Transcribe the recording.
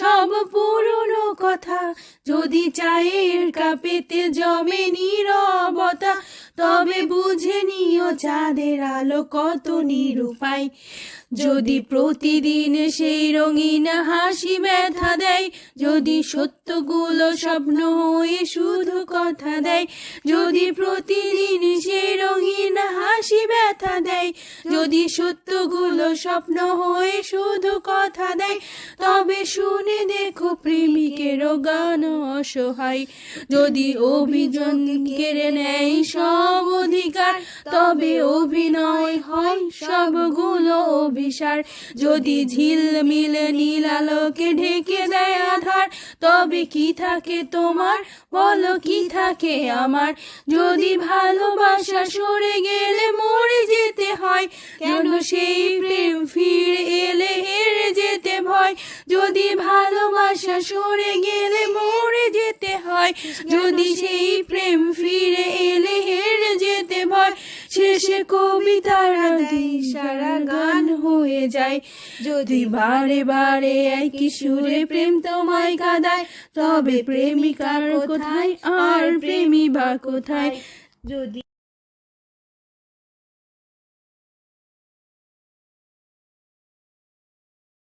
সব পুরনো কথা। যদি চায়ের কাপেতে জমে নীরবতা, তবে বুঝে নিও চাঁদের আলো কত নিরুপায়। যদি প্রতিদিন সেই রঙিন হাসি ব্যথা দেয়, যদি সত্যগুলো স্বপ্ন হয়ে শুধু কথা দেয়, যদি প্রতিদিন যদি সত্যগুলো স্বপ্ন হয়ে শুধু কথা দেয়, তবে শুনে দেখো প্রেমিকের গান অসহায়। যদি অভিযোগ কেড়ে নেয় সব অধিকার, তবে অভিনয় হয় সবগুলো অভিসার। যদি ঝিলমিল নীল আলোকে ঢেকে দেয় আধার তবে কি থাকে তোমার? বলো কি থাকে আমার? যদি ভালোবাসা সরে গেলে মরে যেতে হয়, কেন সেই প্রেম ফিরে এলে হেরে যেতে ভয়? যদি ভালোবাসা সরে গেলে মরে যেতে হয়, যদি সেই প্রেম ফিরে এলে হেরে যেতে ভয়? শেষে কবিতার সারা গান হয়ে যায়। যদি বারে বারে একই সুরে প্রেম তোমায় কাদায় তবে প্রেমিকার কোথায় আর প্রেমী বা কোথায়? যদি